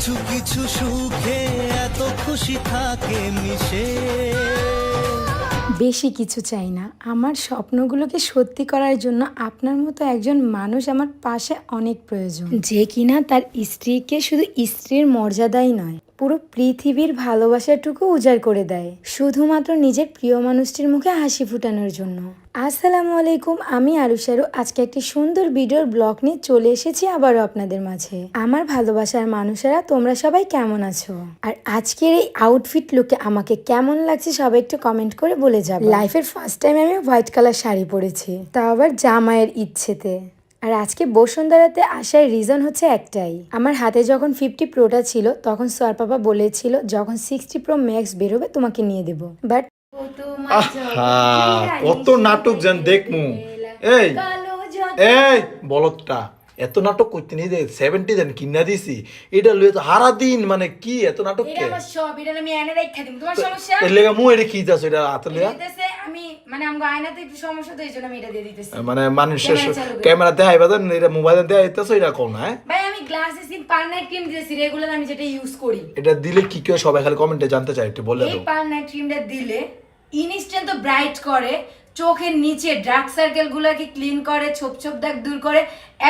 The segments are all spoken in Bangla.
কিছু কিছু সুখে এত খুশি থাকে মিশে। বেশি কিছু চাই না। আমার স্বপ্নগুলোকে সত্যি করার জন্য আপনার মতো একজন মানুষ আমার পাশে অনেক প্রয়োজন। যে কিনা তার স্ত্রীকে শুধু স্ত্রীর মর্যাদাই নয় পুরো পৃথিবীর ভালোবাসাটুকু উজাড় করে দেয়, শুধুমাত্র নিজের প্রিয় মানুষটির মুখে হাসি ফুটানোর জন্য। আসসালামু আলাইকুম, আমি আরুষারু আজকে একটি সুন্দর ভিডিওর ব্লগ নিয়ে চলে এসেছি আবারও আপনাদের মাঝে। আমার ভালোবাসার মানুষেরা, তোমরা সবাই কেমন আছো? আর আজকের এই আউটফিট লুকে আমাকে কেমন লাগছে সবাই একটু কমেন্ট করে বলে যাবে। লাইফের ফার্স্ট টাইম আমি হোয়াইট কালার শাড়ি পরেছি, তাও আবার জামাইয়ের ইচ্ছেতে। আর আজকে বসুন্ধরাতে আসার রিজন হচ্ছে একটাই। আমার হাতে যখন ফিফটি প্রোটা ছিল তখন সোয়ার পাপা বলেছিল যখন সিক্সটি প্রো ম্যাক্স বেরোবে তোমাকে নিয়ে দেবো। বাট কত নাটক যেন দেখমু। এই এই বলদটা এত নাটক করতে নিয়ে দেয় সেভেন্টি দেন কিনা দিছি এটা লইয়া তো হারা দিন মানে কি এত নাটক কে এর লেগা মু এটা কি যাচ্ছে এটা হাতে আমি মানে আমগো আয়নাতে একটু সমস্যা তো এই আমি এটা দিয়ে দিতেছি। মানে মানুষের ক্যামেরা দেয় দেন এটা মোবাইল দেখাইতেছো এটা কোন হ্যাঁ? ভাই আমি glass skin per night cream দিয়েছি রেগুলার আমি যেটা ইউজ করি। এটা দিলে কি কি সবাই খালি কমেন্টে জানতে চাই একটু বলে এই দাও। পার নাইট ক্রিমটা দিলে ইনস্ট্যান্ট তো ব্রাইট করে চোখের নিচে ডার্ক সার্কেল গুলাকে ক্লিন করে ছোপ ছোপ দাগ দূর করে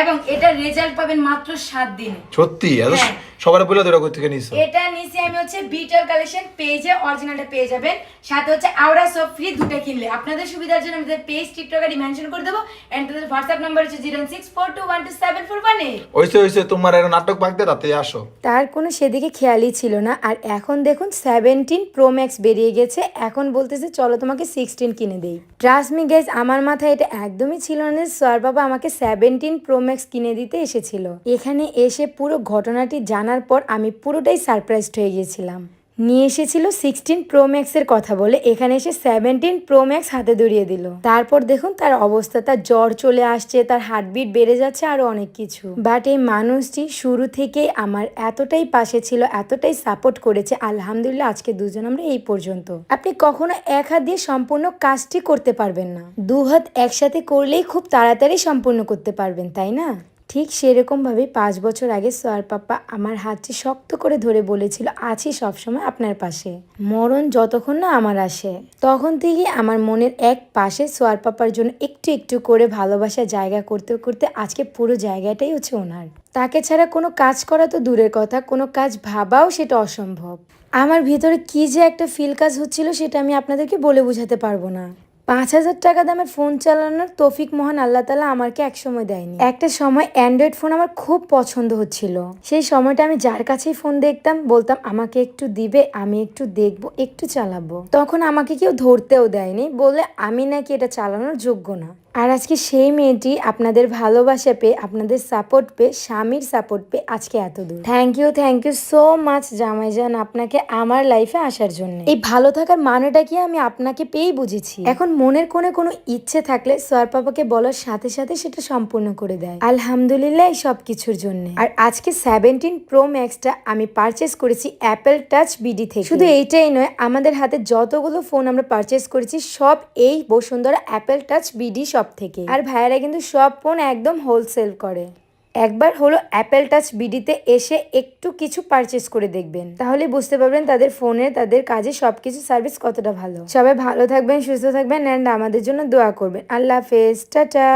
এবং এটা রেজাল্ট পাবেন মাত্র সাত দিনে। সত্যি? হ্যাঁ। সবার বলে কই থেকে নিছো? এটা নিচে আমি হচ্ছে বিটার কালেকশন পেজে অরিজিনালটা পেয়ে যাবেন। সাথে হচ্ছে সব ফ্রি দুটো কিনলে। আপনাদের সুবিধার জন্য আমাদের পেজ টিকটক আইডি মেনশন করে দেবো। এন্ড তাদের হোয়াটসঅ্যাপ নাম্বার হচ্ছে zero six four two one two seven four one eight ওইসে ওইসে তোমার একটা নাটক বাগদে রাতে আসো। তার কোনো সেদিকে খেয়ালই ছিল না। আর এখন দেখুন সেভেন্টিন প্রো ম্যাক্স বেরিয়ে গেছে। এখন বলতেছে চলো তোমাকে সিক্সটিন কিনে দেই। ট্রাস্ট মি আমার মাথায় এটা একদমই ছিল না সোয়ার বাবা আমাকে সেভেন্টিন প্রো ম্যাক্স কিনে দিতে এসেছিল। এখানে এসে পুরো ঘটনাটি জানার পর আমি পুরোটাই সারপ্রাইজড হয়ে গিয়েছিলাম নিয়ে এসেছিল সিক্সটিন প্রো ম্যাক্সের কথা বলে। এখানে এসে সেভেন্টিন প্রো ম্যাক্স হাতে ধরিয়ে দিল। তারপর দেখুন তার অবস্থা, তার জ্বর চলে আসছে, তার হার্টবিট বেড়ে যাচ্ছে, আরও অনেক কিছু। বাট এই মানুষটি শুরু থেকেই আমার এতটাই পাশে ছিল, এতটাই সাপোর্ট করেছে। আলহামদুলিল্লাহ, আজকে দুজন আমরা এই পর্যন্ত। আপনি কখনো এক হাত দিয়ে সম্পূর্ণ কাজটি করতে পারবেন না। দু হাত একসাথে করলেই খুব তাড়াতাড়ি সম্পূর্ণ করতে পারবেন, তাই না? ঠিক সেরকমভাবেই পাঁচ বছর আগে সোয়ার পাপ্পা আমার হাতটি শক্ত করে ধরে বলেছিল, আছি সবসময় আপনার পাশে। মরণ যতক্ষণ না আমার আসে। তখন থেকে আমার মনের এক পাশে সোয়ার পাপ্পার জন্য একটু একটু করে ভালোবাসা জায়গা করতে করতে আজকে পুরো জায়গাটাই হচ্ছে ওনার। তাকে ছাড়া কোনো কাজ করা তো দূরের কথা, কোনো কাজ ভাবাও সেটা অসম্ভব। আমার ভিতরে কি যে একটা ফিল কাজ হচ্ছিল সেটা আমি আপনাদেরকে বলে বোঝাতে পারব না। পাঁচ হাজার টাকা দামের ফোন চালানোর তৌফিক মহান আল্লাহ তালা আমাকে এক সময় দেয়নি। একটা সময় অ্যান্ড্রয়েড ফোন আমার খুব পছন্দ হচ্ছিল। সেই সময়টা আমি যার কাছেই ফোন দেখতাম, বলতাম, আমাকে একটু দিবে, আমি একটু দেখব, একটু চালাবো। তখন আমাকে কেউ ধরতেও দেয়নি, বলে আমি নাকি এটা চালানোর যোগ্য না। আর আজকে সেই মেয়েটি আপনাদের ভালোবাসা পেয়ে, আপনাদের সাপোর্ট পেয়ে, স্বামীর সাপোর্ট পেয়ে আজকে এত দূর। Thank you thank you so much জামাইজান আপনাকে আমার লাইফে আসার জন্য। এই ভালো থাকার মানেটা কি আমি আপনাকে পেয়েই বুঝেছি? এখন মনের কোণে কোনো ইচ্ছে থাকলে সোয়ার পাপাকে বলার সাথে সাথে সেটা সম্পূর্ণ করে দেয়। আলহামদুলিল্লাহ এই সব কিছুর জন্য। আর আজকে সেভেন্টিন প্রো ম্যাক্সটা আমি পারচেস করেছি অ্যাপেল টাচ বিডি থেকে। শুধু এইটাই নয়, আমাদের হাতে যতগুলো ফোন আমরা পারচেস করেছি, সব এই বসুন্ধরা অ্যাপেল টাচ বিডি সব থেকে আর ভাইয়েরা কিন্তু সব ফোন একদম হোলসেল করে। একবার হলো অ্যাপেল টাচ বিডিতে এসে একটু কিছু পারচেস করে দেখবেন। তাহলে বুঝতে পারবেন তাদের ফোনে, তাদের কাজে সবকিছু সার্ভিস কতটা ভালো। সবাই ভালো থাকবেন, সুস্থ থাকবেন অ্যান্ড আমাদের জন্য দোয়া করবেন। আল্লাহ হাফেজ, টাটা।